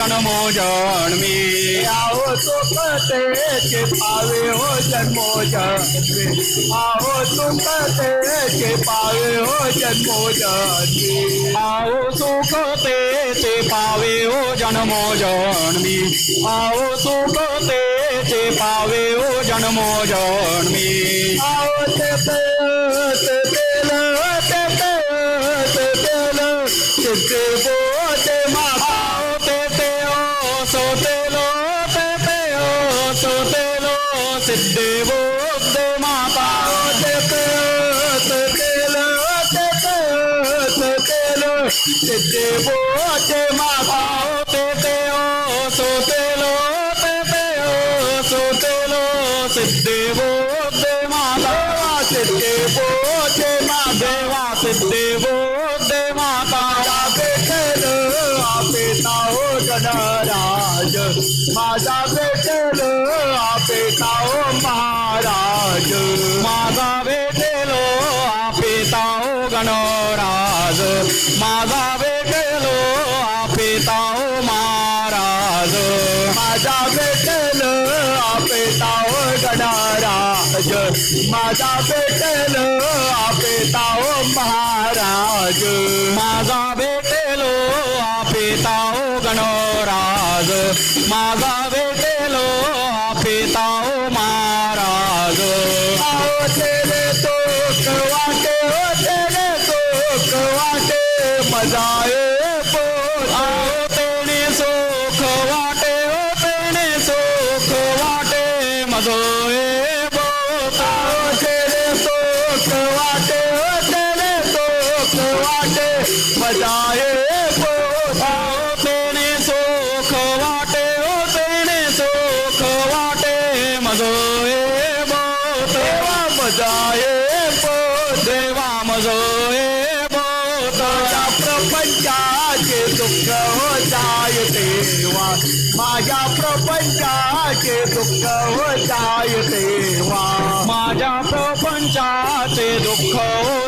जन्मो जन्मी आओ सुख तेचे पावे हो जन्मो जन्मी आओ सुख तेचे पावे हो जन्मो जन्मी आओ सुख ते ते पावे हो जन्मो जन्मी आओ सुख ते ते पावे हो जन्मो जन्मी आओ ओ सो ते लो ते ते ओ सो ते माझा बेटल आपे ताओ महाराज. माझा भेटलो आपे ताओ गणराज. माझा भेटलो आपे ताओ महाराज. माझा बेटल आपे ताओ गणराज. माझा बेटल आपे ताओ महाराज. माझा भेटलो आपे ताओ गणराज. माझा पिताओ महाराज. आओ तेरे तो वाटे हो तेरे तो वाटे मजाए देवा मजाए देवा मजोए बोत माझ्या प्रपंचाचे दुःख हो जाय देवा. माझ्या प्रपंचाचे दुःख हो जाय देवा. माझ्या प्रपंचाचे दुःख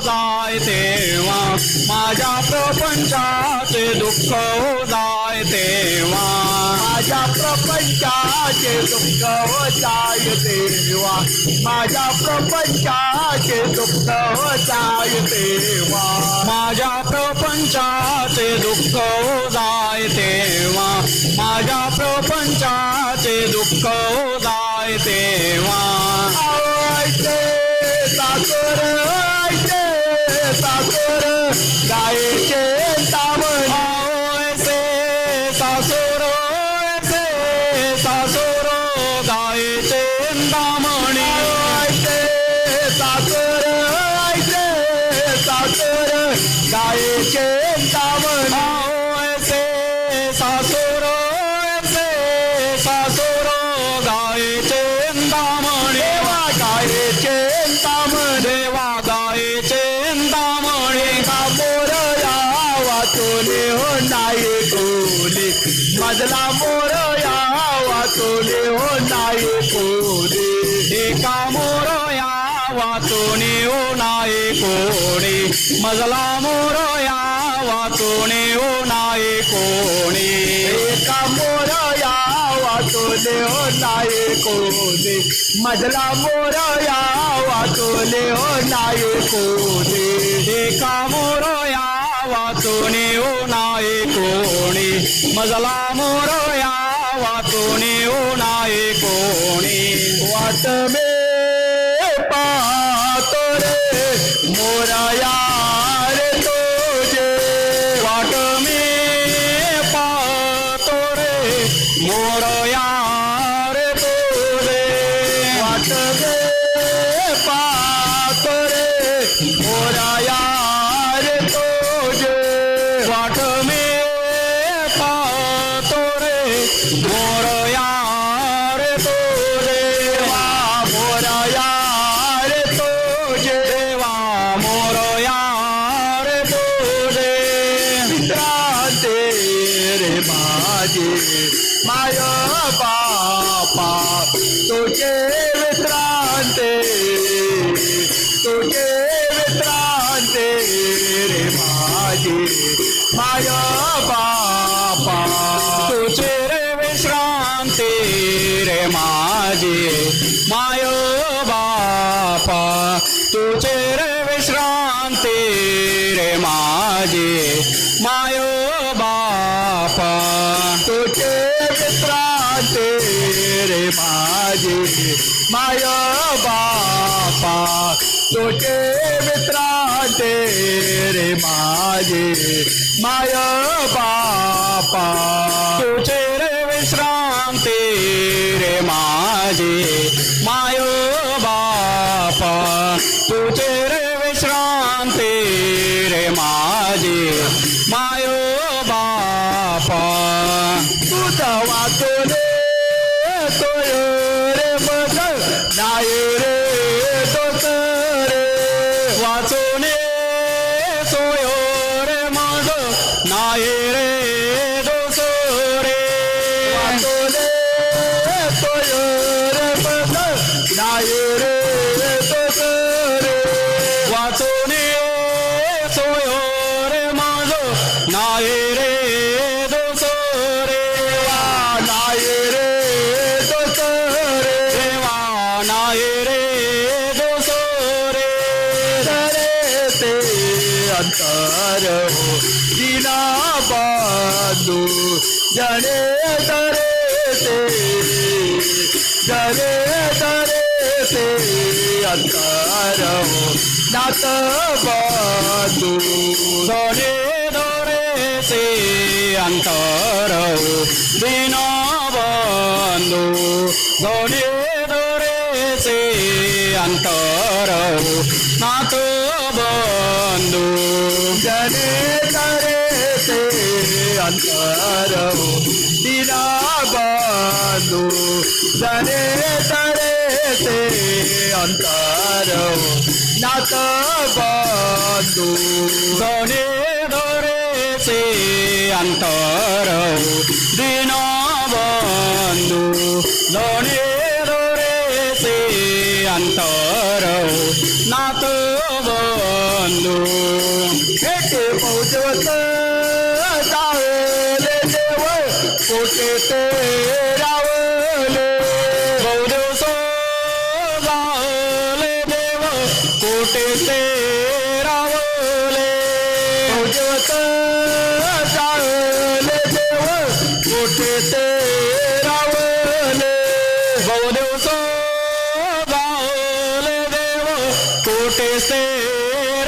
जाय देवा. माझ्या प्रपंचाचे दुःख हो जाय तेव्हा माझ्या प्रपंचाचे दुःख वचाय देवा. माझ्या प्रपंचाचे दुःख वचाय देवा. माझ्या प्रपंचाचे दुःख जाय देवा. माझ्या प्रपंचाचे दुःख जाय तेव्हा आवडते ते साखर साखर गायचे गायचे तावण कोणी? मजला मोर या वाचोने ओ नाये कोणी? एका मोर यावा तोले हो नाही कोले मजला मोर यावा तोले हो नाही कोले एका मोर या वाचोने ओ नाये कोणी? मजला मोर या वाचोने ओ नाये कोणी? वाट मे रे माय बापा तुझे विश्रांते तुझे विश्रांते रे माझे. माय बापा तुझे विश्रांती रे माझी. माय बापा तुझे रे विश्रांती रे माझी. माय बापा माया माय बापा तुझे विश्रांती रे माझे. माय बापा तुझे કરો જીના बादु જણે દરે से દરે तरे તે અંતરો નાત બાદુ દરે દરે તે અંતરો દીના બાદુ દરે દરે से અંતરો తనే తరే అంతరవు దినాబాను తనే తరే అంతరవు నాతబాను తనే తరే అంతరవు దినా बहुदिवसो गावले देव कोटे ते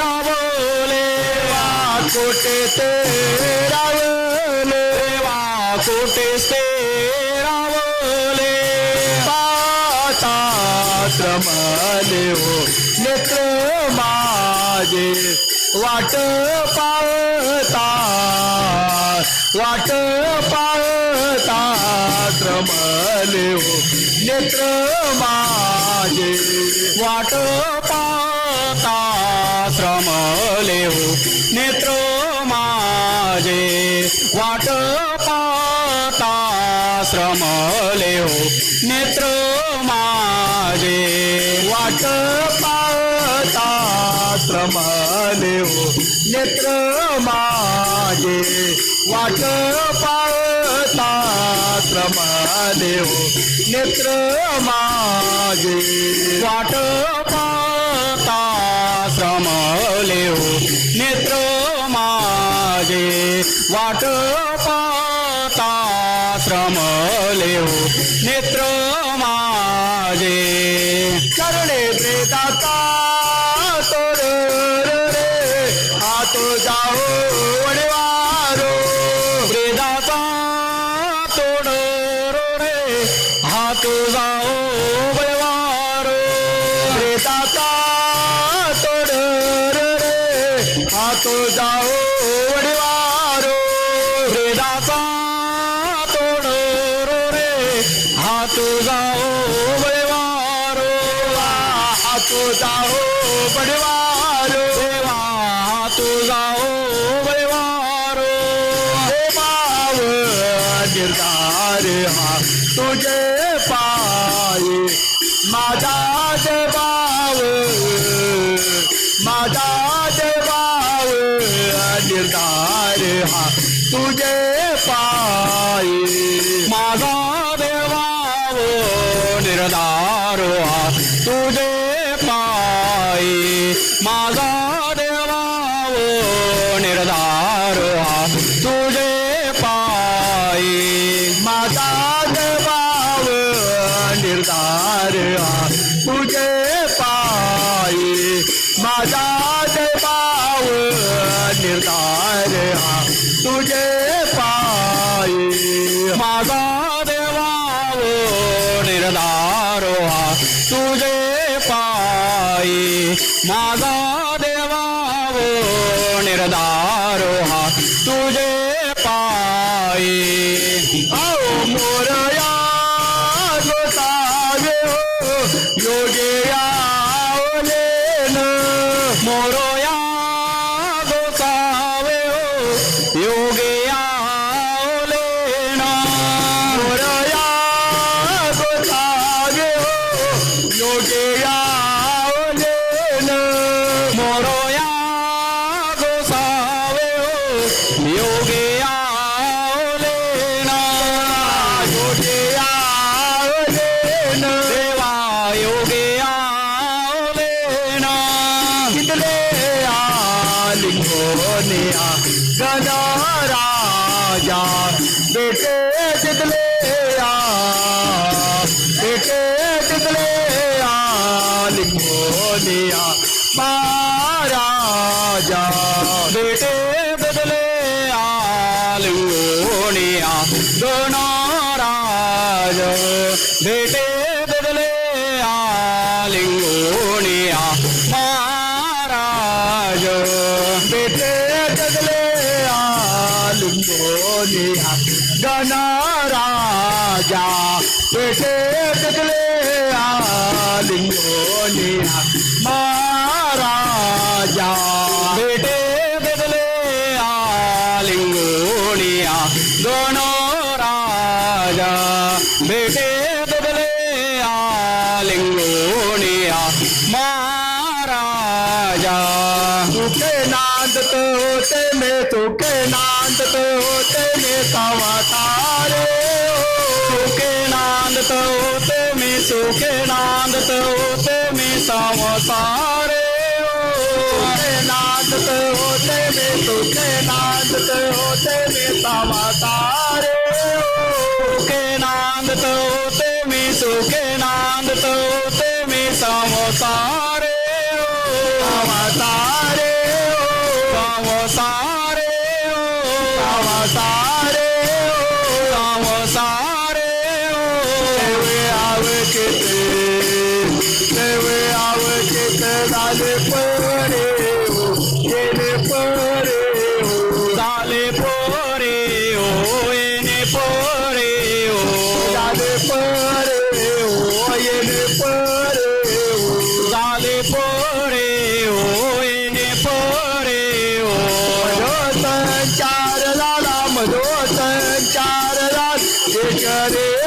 रावले वा कोटे ते रावले देवा कोटे ते रावले पाता क्रमले हो नेत्र माझे वाट पावता वाट पावता क्रमले हो. नेत्र माझे वाट पाता श्रमले हो नेत्र माझे वाट पाता श्रमले हो नेत्र माझे वाट पाता श्रम हो नेत्र माझे वाट पा क्रमले हो नेत्र मागे वाट पाता श्रमले हो नेत्र मागे वाट पाता श्रमले नेत्र मागे. करणे प्रेताता प्रेताचा तोड रे हात जाओ माझा देवाव निर्धार तुझे पाय. माझा देवाव निर्धारो हा तुझे पाय. माझा ભોલિયા ગના રાજા બેટે જગલે गणराजा पेठे टिकले आलिंगोनिया महाराजा. पेठे टिकले आलिंगोनिया गणराजा भेटे टिकले आलिंगोनिया महाराजा. तुके नांदत होते मे तुके तो होते सावतारे सुखे नांदत होते मी सुखे नांदत होते मी सावतारे नांदत होते मी सुखे नांदत होते मी सावतारे सुखे नांदत होते सुखे नांदत होते मी सावतारे करे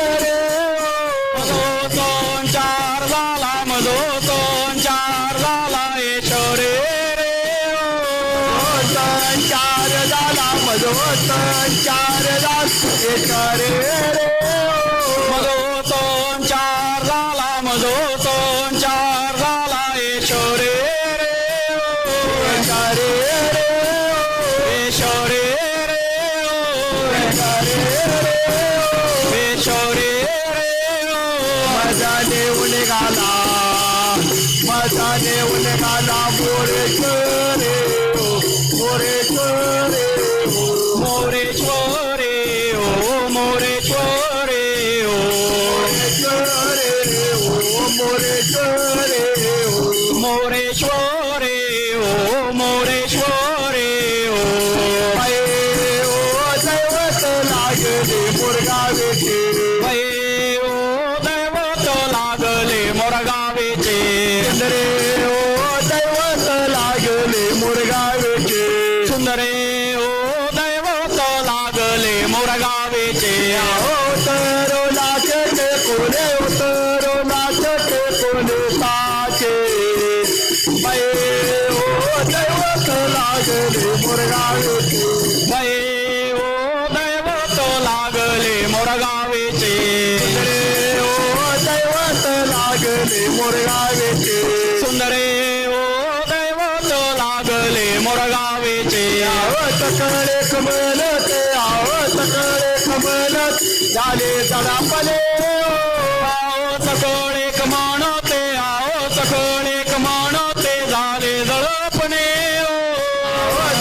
झाला माझा देऊन मोरगावेचे. सुंदरे ओ दैवत लागले मोरगावेचे. आवत कळे कमल ते आवत कळे कमल झाले सडापले आओ सकोळे कमाण ते आओ सकोळे कमाण ते झाले जळपणे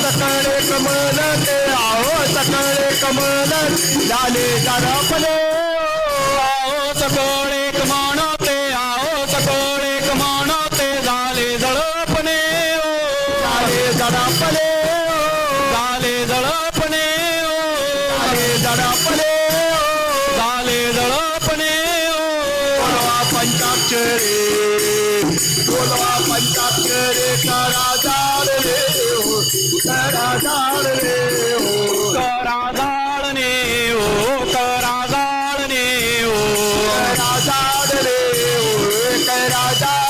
सकाळे कमल ते आओ सकाळे कमल झाले जळपले राजा